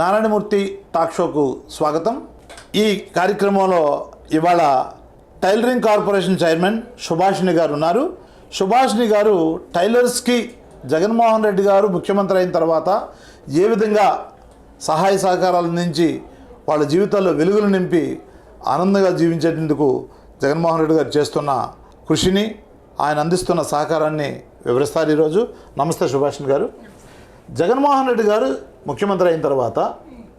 Narayanamurthy talk షోకు స్వాగతం. ఈ కార్యక్రమంలో ఇవాళ టైలరింగ్ కార్పొరేషన్ చైర్మన్ సుభాషిణి గారు ఉన్నారు. సుభాషిణి గారు టైలర్స్కి జగన్మోహన్ రెడ్డి గారు ముఖ్యమంత్రి అయిన తర్వాత ఏ విధంగా సహాయ సహకారాలు అందించి వాళ్ళ జీవితాల్లో వెలుగులు నింపి ఆనందంగా జీవించేందుకు జగన్మోహన్ రెడ్డి గారు చేస్తున్న కృషిని ఆయన అందిస్తున్న సహకారాన్ని వివరిస్తారు ఈరోజు. నమస్తే సుభాషిణి గారు. జగన్మోహన్ రెడ్డి గారు ముఖ్యమంత్రి అయిన తర్వాత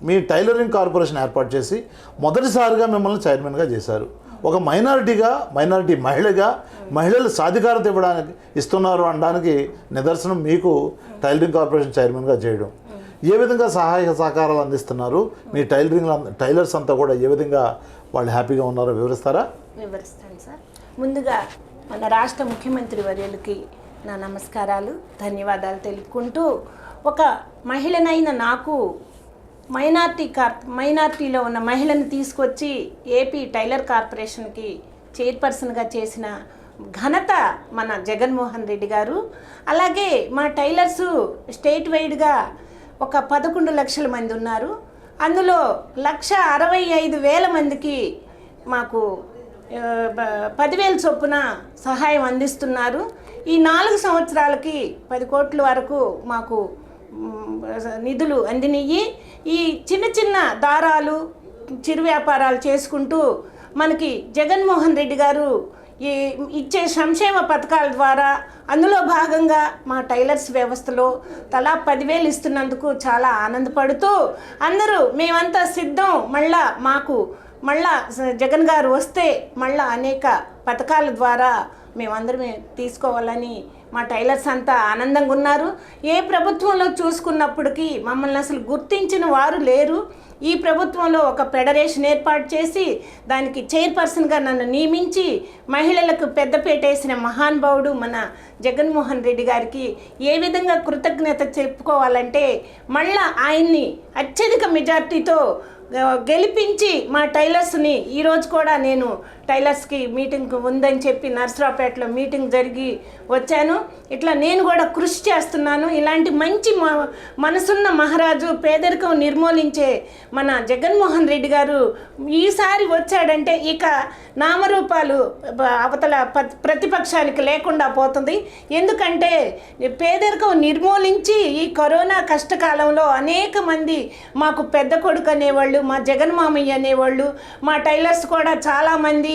మీ టైలరింగ్ కార్పొరేషన్ ఏర్పాటు చేసి మొదటిసారిగా మిమ్మల్ని చైర్మన్గా చేశారు. ఒక మైనారిటీగా మైనారిటీ మహిళగా మహిళలు సాధికారత ఇవ్వడానికి ఇస్తున్నారు అనడానికి నిదర్శనం మీకు టైలరింగ్ కార్పొరేషన్ చైర్మన్గా చేయడం. ఏ విధంగా సహాయ సహకారాలు అందిస్తున్నారు? మీ టైలరింగ్ టైలర్స్ అంతా కూడా ఏ విధంగా వాళ్ళు హ్యాపీగా ఉన్నారో వివరిస్తారా? వివరిస్తాను సార్. ముందుగా మన రాష్ట్ర ముఖ్యమంత్రి వర్యులకి నా నమస్కారాలు ధన్యవాదాలు తెలుపుకుంటూ ఒక మహిళనైన నాకు మైనార్టీ కార్ మైనార్టీలో ఉన్న మహిళను తీసుకొచ్చి ఏపీ టైలర్ కార్పొరేషన్కి చైర్పర్సన్గా చేసిన ఘనత మన జగన్మోహన్ రెడ్డి గారు. అలాగే మా టైలర్సు స్టేట్ వైడ్గా ఒక పదకొండు లక్షల మంది ఉన్నారు. అందులో లక్ష అరవై ఐదు వేల మందికి మాకు పదివేల చొప్పున సహాయం అందిస్తున్నారు. ఈ నాలుగు సంవత్సరాలకి పది కోట్ల వరకు మాకు నిధులు అందినయ్యి. ఈ చిన్న చిన్న దారాలు చిరు వ్యాపారాలు చేసుకుంటూ మనకి జగన్మోహన్ రెడ్డి గారు ఈ ఇచ్చే సంక్షేమ పథకాల ద్వారా అందులో భాగంగా మా టైలర్స్ వ్యవస్థలో తలా పదివేలు ఇస్తున్నందుకు చాలా ఆనందపడుతూ అందరూ మేమంతా సిద్ధం. మళ్ళా మాకు మళ్ళా జగన్ గారు వస్తే మళ్ళా అనేక పథకాల ద్వారా మేమందరం తీసుకోవాలని మా టైలర్స్ అంతా ఆనందంగా ఉన్నారు. ఏ ప్రభుత్వంలో చూసుకున్నప్పటికీ మమ్మల్ని అసలు గుర్తించిన వారు లేరు. ఈ ప్రభుత్వంలో ఒక ఫెడరేషన్ ఏర్పాటు చేసి దానికి చైర్పర్సన్గా నన్ను నియమించి మహిళలకు పెద్దపేట వేసిన మహానుభావుడు మన జగన్మోహన్ రెడ్డి గారికి ఏ విధంగా కృతజ్ఞత చెప్పుకోవాలంటే మళ్ళా ఆయన్ని అత్యధిక మెజార్టీతో గెలిపించి మా టైలర్స్ని ఈరోజు కూడా నేను టైలర్స్కి మీటింగ్ ఉందని చెప్పి నర్సరావుపేటలో మీటింగ్ జరిగి వచ్చాను. ఇట్లా నేను కూడా కృషి చేస్తున్నాను. ఇలాంటి మంచి మ- మనసున్న మహారాజు పేదరికం నిర్మూలించే మన జగన్మోహన్ రెడ్డి గారు ఈసారి వచ్చాడంటే ఇక నామరూపాలు అవతల ప్రతిపక్షానికి లేకుండా పోతుంది. ఎందుకంటే పేదరికం నిర్మూలించి ఈ కరోనా కష్టకాలంలో అనేక మంది మాకు పెద్ద కొడుకు అనేవాళ్ళు మా జగన్ మామయ్య అనేవాళ్ళు మా టైలర్స్ కూడా చాలామంది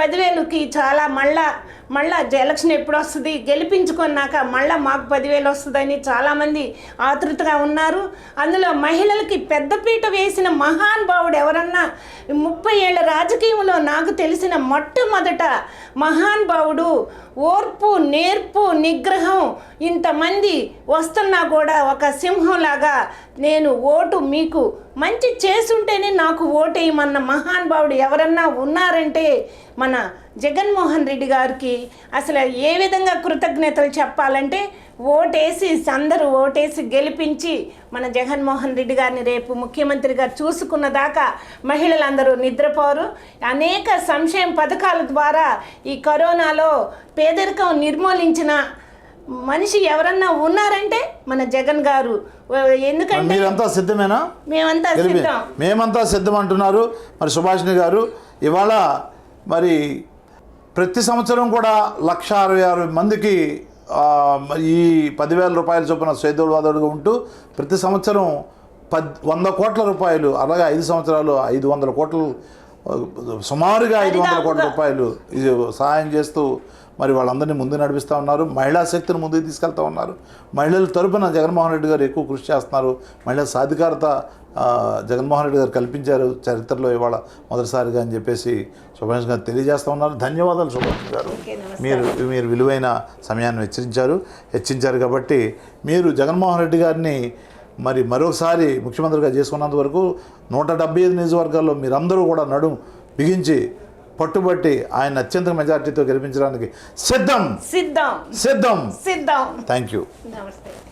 పదివేలుకి చాలా మళ్ళా మళ్ళా ఎలక్షన్ ఎప్పుడు వస్తుంది గెలిపించుకున్నాక మళ్ళా మాకు పదివేలు వస్తుందని చాలామంది ఆతృతగా ఉన్నారు. అందులో మహిళలకి పెద్దపీట వేసిన మహానుభావుడు ఎవరన్నా? ముప్పై ఏళ్ళ రాజకీయంలో నాకు తెలిసిన మొట్టమొదట మహానుభావుడు ఓర్పు నేర్పు నిగ్రహం ఇంతమంది వస్తున్నా కూడా ఒక సింహంలాగా నేను ఓటు మీకు మంచి చేసుంటేనే నాకు ఓటేయమన్న మహానుభావుడు ఎవరన్నా ఉన్నారంటే మన జగన్మోహన్ రెడ్డి గారికి అసలు ఏ విధంగా కృతజ్ఞతలు చెప్పాలంటే ఓటేసి అందరూ ఓటేసి గెలిపించి మన జగన్మోహన్ రెడ్డి గారిని రేపు ముఖ్యమంత్రిగా చూసుకున్న దాకా మహిళలందరూ నిద్రపోరు. అనేక సంక్షేమ పథకాల ద్వారా ఈ కరోనాలో పేదరికం నిర్మూలించిన మనిషి ఎవరన్నా ఉన్నారంటే మన జగన్ గారు. ఎందుకంటే మీరంతా సిద్ధమేనా? మేమంతా సిద్ధం. మేమంతా సిద్ధం అంటున్నారు మరి సుభాషిణి గారు ఇవాళ మరి ప్రతి సంవత్సరం కూడా లక్ష అరవై ఆరు మందికి ఈ పదివేల రూపాయల చొప్పున సేదోడు వాదోడుగా ఉంటూ ప్రతి సంవత్సరం పద్ వంద కోట్ల రూపాయలు అలాగే ఐదు సంవత్సరాలు ఐదు వందల కోట్లు సుమారుగా ఐదు వందల కోట్ల రూపాయలు ఇది సహాయం చేస్తూ మరి వాళ్ళందరినీ ముందు నడిపిస్తూ ఉన్నారు. మహిళా శక్తిని ముందుకు తీసుకెళ్తా ఉన్నారు. మహిళల తరపున జగన్మోహన్ రెడ్డి గారు ఎక్కువ కృషి చేస్తున్నారు. మహిళా సాధికారత జగన్మోహన్ రెడ్డి గారు కల్పించారు చరిత్రలో ఇవాళ మొదటిసారిగా అని చెప్పేసి సుభాష్ గారు తెలియజేస్తూ ఉన్నారు. ధన్యవాదాలు సుభాష్ గారు. మీరు మీరు విలువైన సమయాన్ని హెచ్చరించారు హెచ్చించారు కాబట్టి మీరు జగన్మోహన్ రెడ్డి గారిని మరి మరొకసారి ముఖ్యమంత్రిగా చేసుకున్నంత వరకు నూట డెబ్బై ఐదు నియోజకవర్గాల్లో మీరందరూ కూడా నడుం బిగించి పట్టుబట్టి ఆయన అత్యంత మెజార్టీతో గెలిపించడానికి సిద్ధం. సిద్ధం. సిద్ధం. సిద్ధం. థ్యాంక్ యూ నమస్తే.